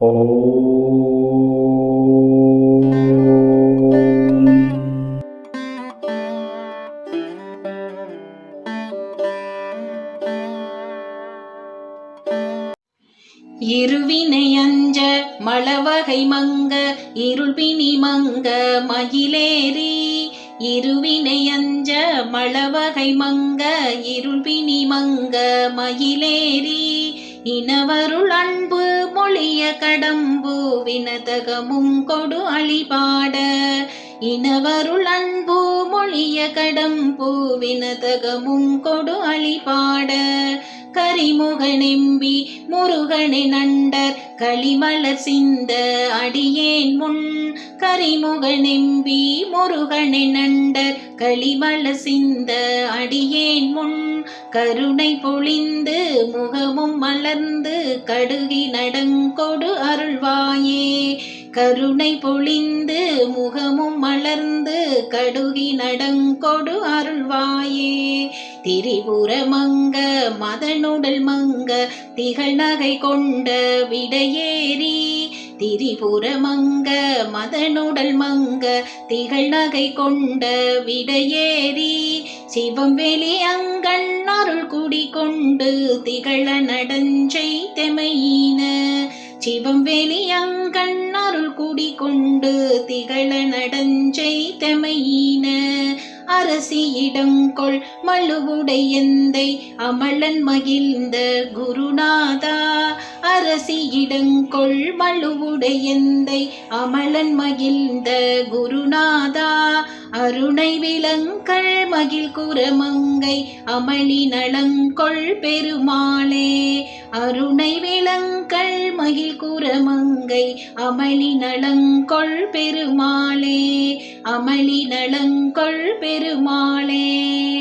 இருவினை அஞ்ச மளவகை மங்க இருள்பினி மங்க மயிலேறி. இருவினை அஞ்ச மளவகை மங்க இருள்பினி மங்க மயிலேறி. இனவருள் அன்பு கடம்பு வினதகமும் கொடு அழிபாட. இனவருள் அன்பு மொழிய கடம்பு வினதகமும் கொடு அழிபாட. கரிமுகனெம்பி முருகனை நண்டர் களிமலர் சிந்த அடியேன் முன். கரிமுகனெம்பி முருகனை நண்டர் களிமலர் சிந்த அடியேன் முன். கருணை பொழிந்து முகமும் மலர்ந்து கடுகி நடங்கொடு அருள்வாயே. கருணை பொழிந்து முகமும் மலர்ந்து கடுகி நடங்கொடு அருள்வாயே. திரிபுர மங்க மதனுடல் மங்க திகழ் நகை கொண்ட விடையேறி. திரிபுர மங்க மதனுடல் மங்க திகழ் நகை கொண்ட விடையேறி. சிவம் வெளி அங்கண் அருள் குடி கொண்டு திகழ நடஞ்சை தெமையின. சிவம் வெளி அங்கண் அருள் குடி கொண்டு திகழ நடஞ்சை தெமையின. அரசியிடங்கொள் மழுவுடையந்தை அமலன் மகிழ்ந்த குருநாதா. அரசியிடங்கொள் மழுவுடையந்தை அமலன் மகிழ்ந்த குருநாதா. அருணை விலங்கள் மகிழ் குரமங்கை அமளி நலங்கொள் பெருமாளே. அருணை விளங்கள் மகிழ் குரமங்கை அமளி நலங்கொள் பெருமாளே. அமளி நலங்கொள் பெருமாளே.